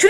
Should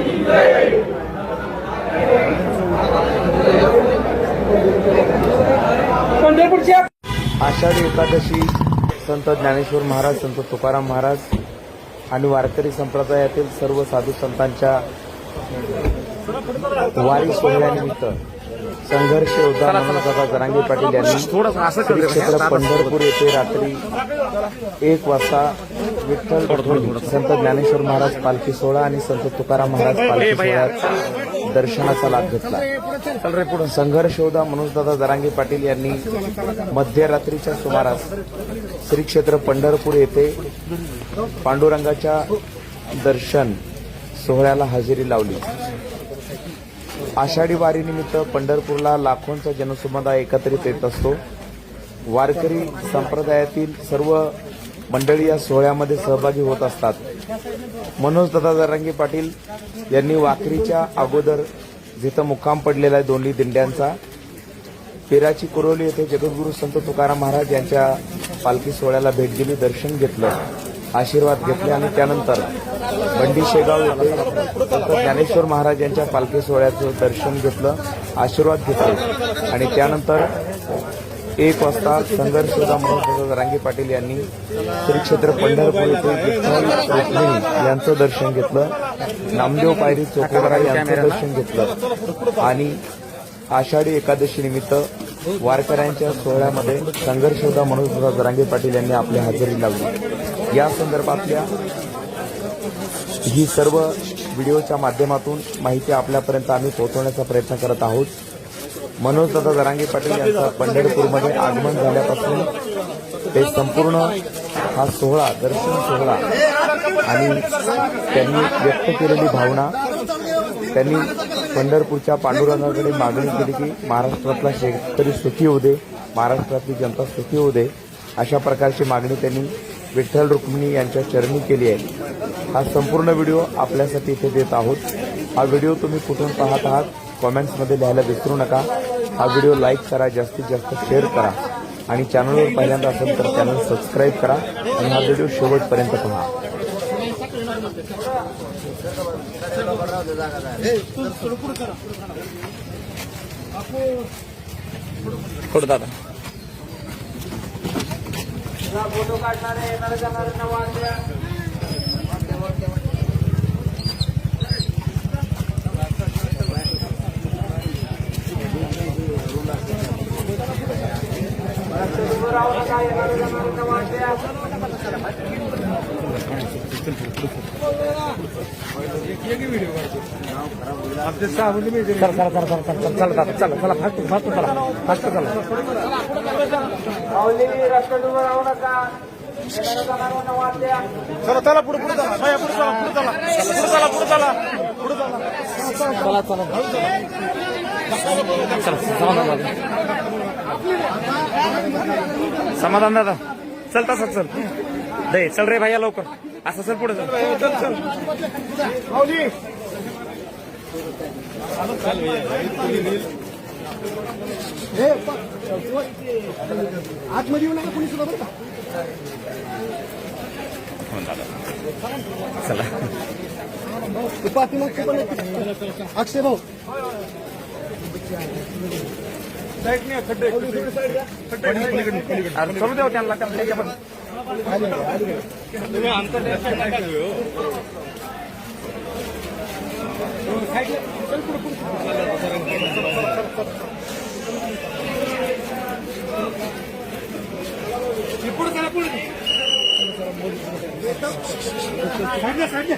Ashadhi Ekadashi संत ज्ञानेश्वर महाराज संत तुकाराम महाराज आणि वारकरी संप्रदायातील सर्व साधू संतांच्या वारी सोहळ्यानिमित्त संघर्ष योद्धा मनोजदादा जरांगे पाटील यांनी पंढरपूर येथे रात्री एक वाजता विठ्ठल संत ज्ञानेश्वर महाराज पालखी सोहळा आणि संत तुकाराम महाराज पालखी सोहळ्यात दर्शनाचा लाभ घेतला. संघर्ष योद्धा मनोजदादा जरांगे पाटील यांनी मध्यरात्रीच्या सुमारास श्री क्षेत्र पंढरपूर येथे पांडुरंगाच्या दर्शन सोहळ्याला हजेरी लावली. आषाढी वारीनिमित्त पंढरपूरला लाखोंचा जनसमुदाय एकत्रित येत असतो. वारकरी संप्रदायातील सर्व मंडळी या सोहळ्यामध्ये सहभागी होत असतात. मनोज दादा दरांगी पाटील यांनी वाकरीच्या अगोदर जिथं मुक्काम पडलेला आहे दोन्ही दिंड्यांचा पेराची कुरोली येथे जगद्गुरू संत तुकाराम महाराज यांच्या पालखी सोहळ्याला भेट दिली दर्शन घेतलं. आशीर्वाद घेतले आणि त्यानंतर बंडी शेगाव येथे संत ज्ञानेश्वर महाराज यांच्या पालखी सोहळ्याचं दर्शन घेतलं आशीर्वाद घेतले. आणि त्यानंतर एक वाजता संघर्ष म्हणून जरांगे पाटील यांनी श्री क्षेत्र पंढरपूर येथे विठ्ठल यांचं दर्शन घेतलं नामदेव पायरी चोखेवरा यांचं दर्शन घेतलं. आणि आषाढी एकादशी निमित्त वारकऱ्यांच्या सोहळ्यामध्ये संघर्षदा मनोज म्हणून जरांगे पाटील यांनी आपली हजेरी लावली. या संदर्भातल्या ही सर्व व्हिडिओच्या माध्यमातून माहिती आपल्यापर्यंत आम्ही पोहोचवण्याचा प्रयत्न करत आहोत. मनोज दादा जरांगे पाटील यांचं पंढरपूरमध्ये आगमन झाल्यापासून ते संपूर्ण हा सोहळा दर्शन सोहळा आणि त्यांनी व्यक्त केलेली भावना त्यांनी पंढरपूरच्या पांडुरंगाकडे मागणी केली की महाराष्ट्रातला शेतकरी सुखी होऊ दे महाराष्ट्रातली जनता सुखी होऊ दे अशा प्रकारची मागणी त्यांनी विठ्ठल रुक्मिणी यांच्या चरणी केली आहे. हा संपूर्ण व्हिडिओ आपल्यासाठी इथे देत आहोत. हा व्हिडिओ तुम्ही कुठून पाहत आहात कॉमेंट्समध्ये लिहायला विसरू नका. हा व्हिडिओ लाईक करा जास्तीत जास्त शेअर करा. आणि चॅनलवर पहिल्यांदा असेल तर चॅनल सबस्क्राईब करा आणि हा व्हिडिओ शेवटपर्यंत पहा. पुढं दादा चला चला चला चला चला चला दादा चला चला चला चला चला चला पुढे पुढे चला भैया पुढे चला पुढे चला पुढे चला पुढे चला पुढे चला चला चला चला समाधान दादा. समाधान दादा चल तसा चल. दे चल रे भैया लवकर. असं चल पुढे चल. चल आतमध्ये येऊ नका कोणी सुद्धा बरं का? चला. अक्षय भाऊ. अरे चलू द्या त्यांना त्यांना ఎప్పుడు కలపలేదు సండే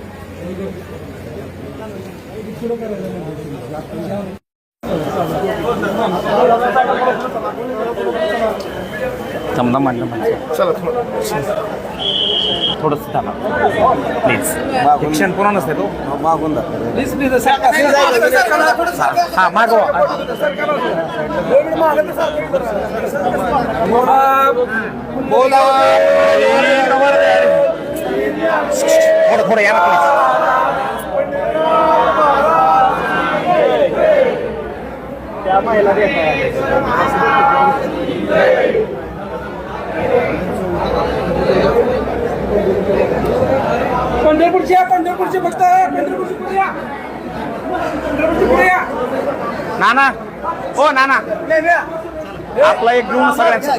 थोडंच थांबा प्लीज शिक्षण पुन्हा नसते तो मागून प्लीज प्लीज हा मागवा बोला थोडं थोडं या पंढरपूरची या पंढरपूरची फक्त पंढरपूरची पुढे या. पंढरपूरची पुढे या. नाना हो नाना. आपला एक घेऊन सगळ्यांचा.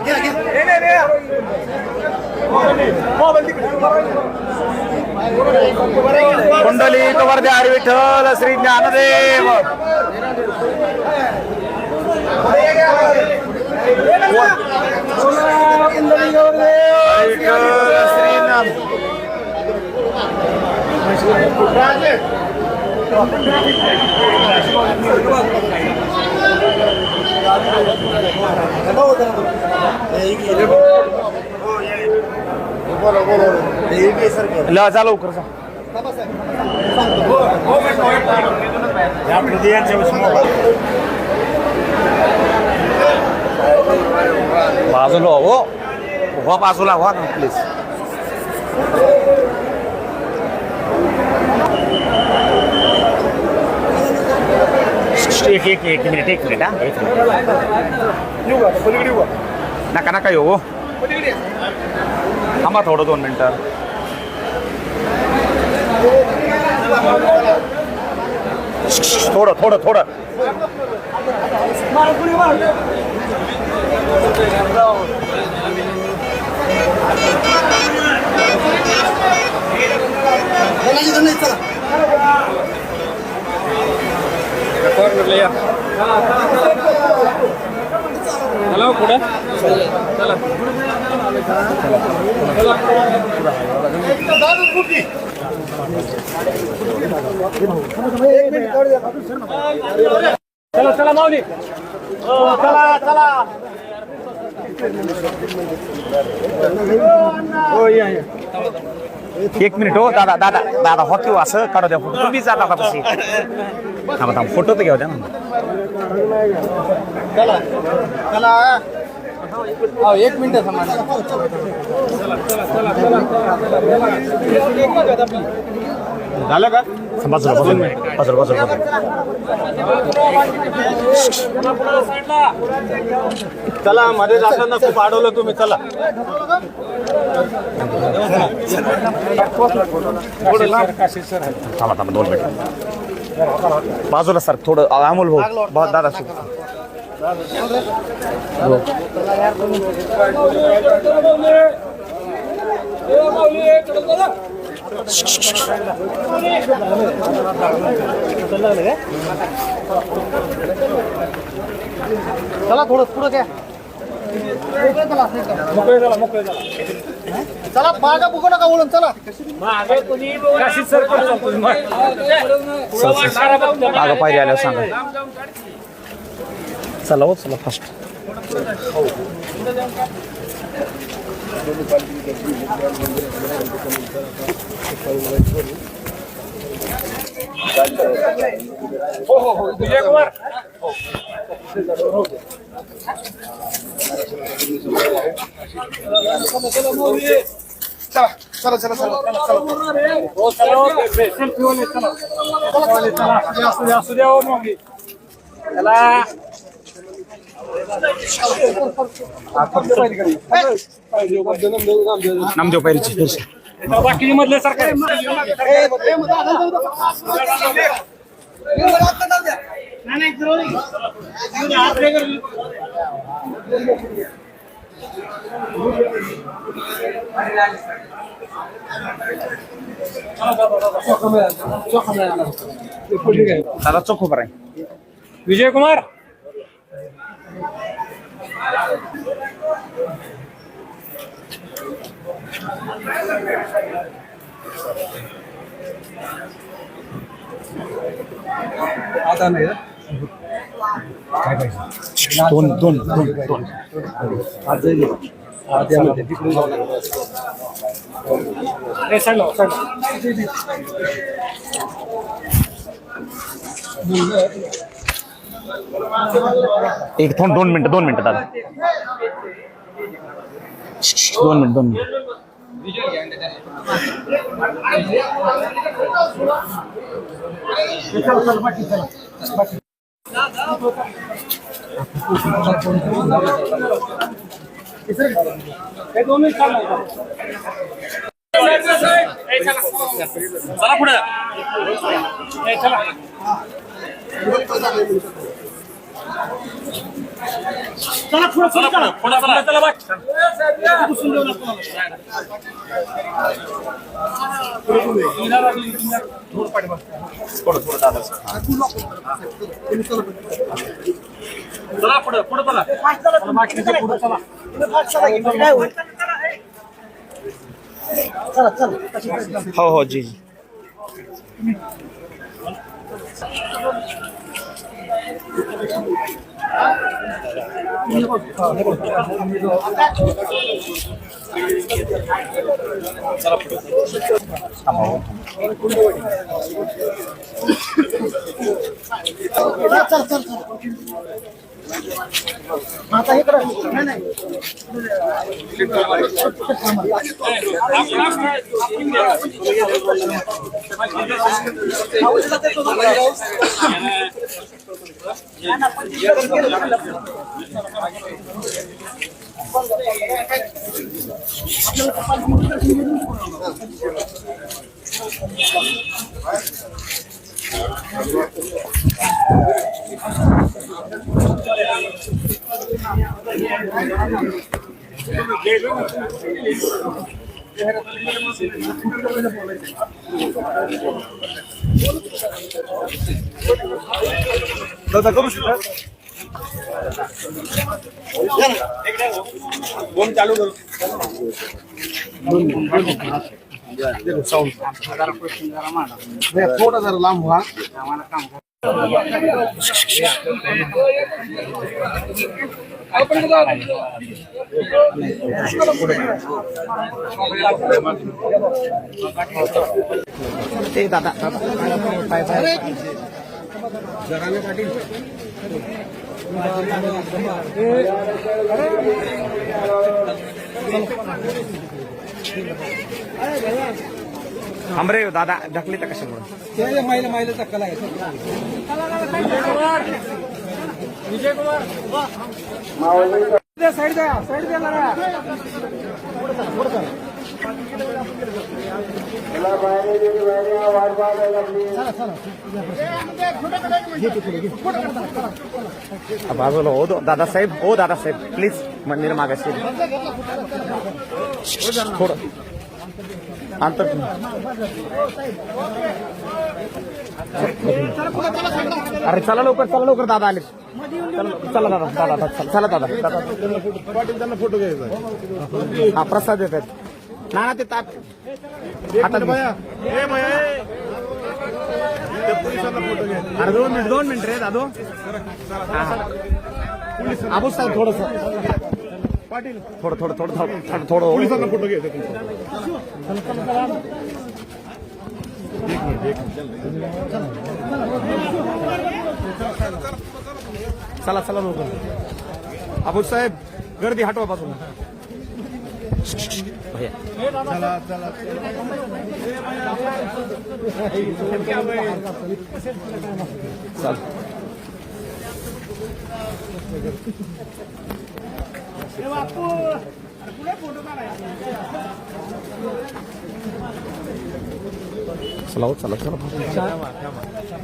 कुंडली वर्धे हरी विठ्ठल श्री ज्ञानदेव. हरी विठ्ठल श्री ज्ञान ला जा लवकर जा बाजूला हो. हो बाजूला हो ना प्लीज एक एक एक मिनिट एक मिनिट हा. एक मिनिट नका नका येऊ हो. थांबा थोडं दोन मिनटं. थोडं थोडं थोडं. 这几天不知。एक मिनिट हो दादा दादा दादा हो किंवा असं काढू द्या फोटो. तुम्ही जा दादा तशी? थांबा थांबा फोटो तर घेऊ द्या ना. चला चला. हो एक मिनिट थांबा. झालं का? बाजूला बाजूला बाजूला बाजूला चला मध्ये जाताना खूप अडवलं तुम्ही चला. थांबा थांबा दोन मिनिट. बाजूला सर थोडं अमोल भाऊ दादा सर. चला थोडं पुढं झाला चला मागा बघू नका वळून चला. मागं पायरी आल्यावर सांगा. चला हो चला फास्ट हो हो हो विजय कुमार चला चला चला हो चला हो, बे- बे- selfie चला. चला. नामदेव पायरीची बाकी मधले सरकार दादा चोख उभा आहे विजय कुमार दोन दोन दोन दोन हे सांगा सांगा एक दोन दोन मिनिटं दोन मिनिटं दादा. दोन मिनिट दोन मिनिट. चला पुढे चला. चला पुढे चला पुढे पुढे चला. चला बाय बसून देऊ नका चला पुढे पुढे चला. चला पुढे चला. हो हो जी जी. चल चल चल आता इकडं नाही नाही দাদা কবে সেটা বোম চালু করো थोडं जरा लांब व्हा ते दादा पाय पाय थांब रे दादा ढकले तर कशामुळे? महिला महिलेचा कला आहे. विजय कुमार साईड द्या साईड द्या बाजूला हो दो- दादासाहेब हो दादासाहेब प्लीज मंदिर मागाशी. थोडं अंतर अरे चला लवकर चला लवकर दादा आले. चला चला दादा दादा चला चला दादा. दादा त्यांना फोटो घ्यायचा हा प्रसाद देत आहेत. ना ना ते ताप. हातात घे. अरे दोन मिनिट दोन मिनिट रे दादो. आबू साहेब थोडस. पाटील. थोडं थोडं थोडं थोडं थोडं पोलिसांना फोटो तुमचा. चला चला लवकर. आबू साहेब गर्दी हटवा बाजूला. चला चला चल. चला चला चला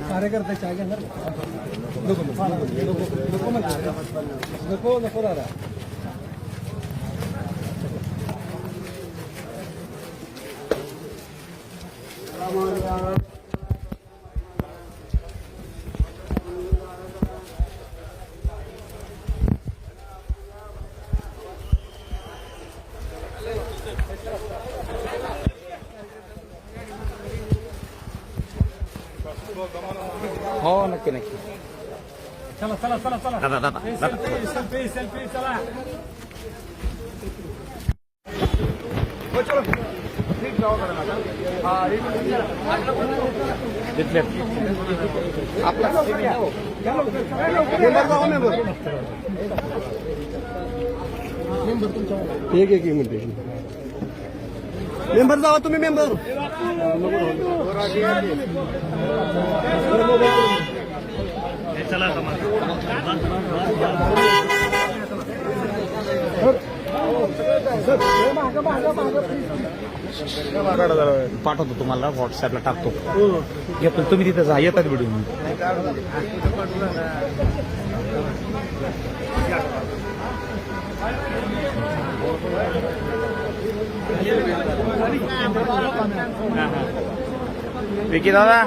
कार्यकर्ते चाय घेणार नको नको नको नको दादा हो एक एक मिनिट मेंबर जावा तुम्ही मेंबर. पाठवतो तुम्हाला व्हॉट्सअपला टाकतो. घेतो तुम्ही तिथे जा येतात व्हिडिओ विकी दादा?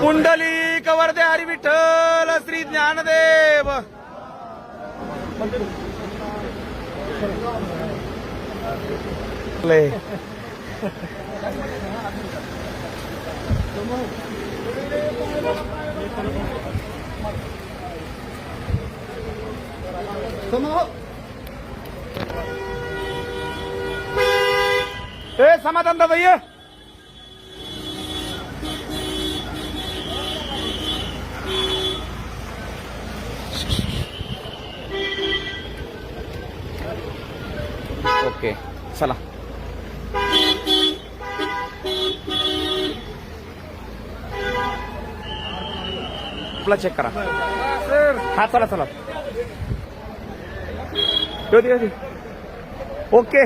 कुंडली कवर्दे हरी विठ्ठल श्री ज्ञानदेव. ले. ए समाधान दादा ये ओके चला. आपला चेक करा. हा चला चला. होती होती ओके.